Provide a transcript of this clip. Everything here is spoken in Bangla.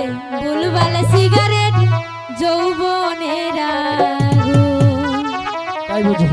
বালিশের বুলবাল সিগারেট যৌবনেরা তাই বুঝি।